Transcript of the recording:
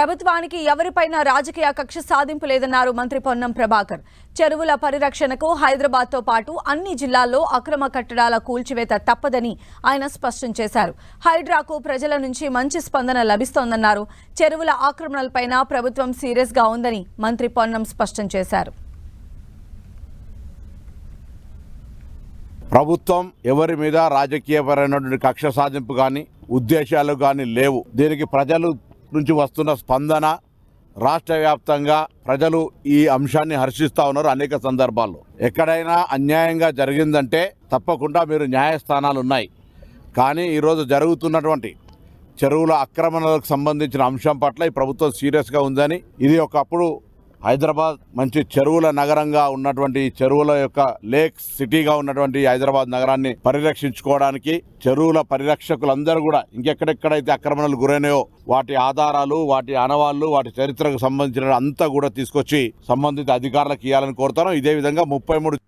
ప్రభుత్వానికి ఎవరిపైన రాజకీయ కక్ష సాధింపు లేదన్నారు మంత్రి పొన్నం ప్రభాకర్. చెరువుల పరిరక్షణకు హైదరాబాద్తో పాటు అన్ని జిల్లాల్లో అక్రమ కట్టడాల కూల్చివేత తప్పదని ఆయన స్పష్టం చేశారు. హైడ్రాకు ప్రజల నుంచి మంచి స్పందన లభిస్తోందన్నారు. చెరువుల ఆక్రమణలపైన ప్రభుత్వం సీరియస్గా ఉందని మంత్రి పొన్నం స్పష్టం చేశారు. ప్రభుత్వం ఎవరి మీద రాజకీయపరమైనటువంటి కక్ష సాధింపు కానీ ఉద్దేశాలు కానీ లేవు. దీనికి ప్రజలు నుంచి వస్తున్న స్పందన రాష్ట్ర వ్యాప్తంగా ప్రజలు ఈ అంశాన్ని హర్షిస్తూ ఉన్నారు అనేక సందర్భాల్లో. ఎక్కడైనా అన్యాయంగా జరిగిందంటే తప్పకుండా మీరు న్యాయస్థానాలు ఉన్నాయి కానీ ఈరోజు జరుగుతున్నటువంటి చెరువుల ఆక్రమణలకు సంబంధించిన అంశం పట్ల ఈ ప్రభుత్వం సీరియస్గా ఉందని ఇది ఒకప్పుడు హైదరాబాద్ మంచి చెరువుల నగరంగా ఉన్నటువంటి చెరువుల యొక్క లేక్ సిటీగా ఉన్నటువంటి హైదరాబాద్ నగరాన్ని పరిరక్షించుకోవడానికి చెరువుల పరిరక్షకులందరూ కూడా ఇంకెక్కడెక్కడైతే ఆక్రమణలు గురైనాయో వాటి ఆధారాలు వాటి ఆనవాళ్ళు వాటి చరిత్రకు సంబంధించిన అంతా కూడా తీసుకొచ్చి సంబంధిత అధికారులకు ఇవ్వాలని కోరుతాను ఇదే విధంగా ముప్పై మూడు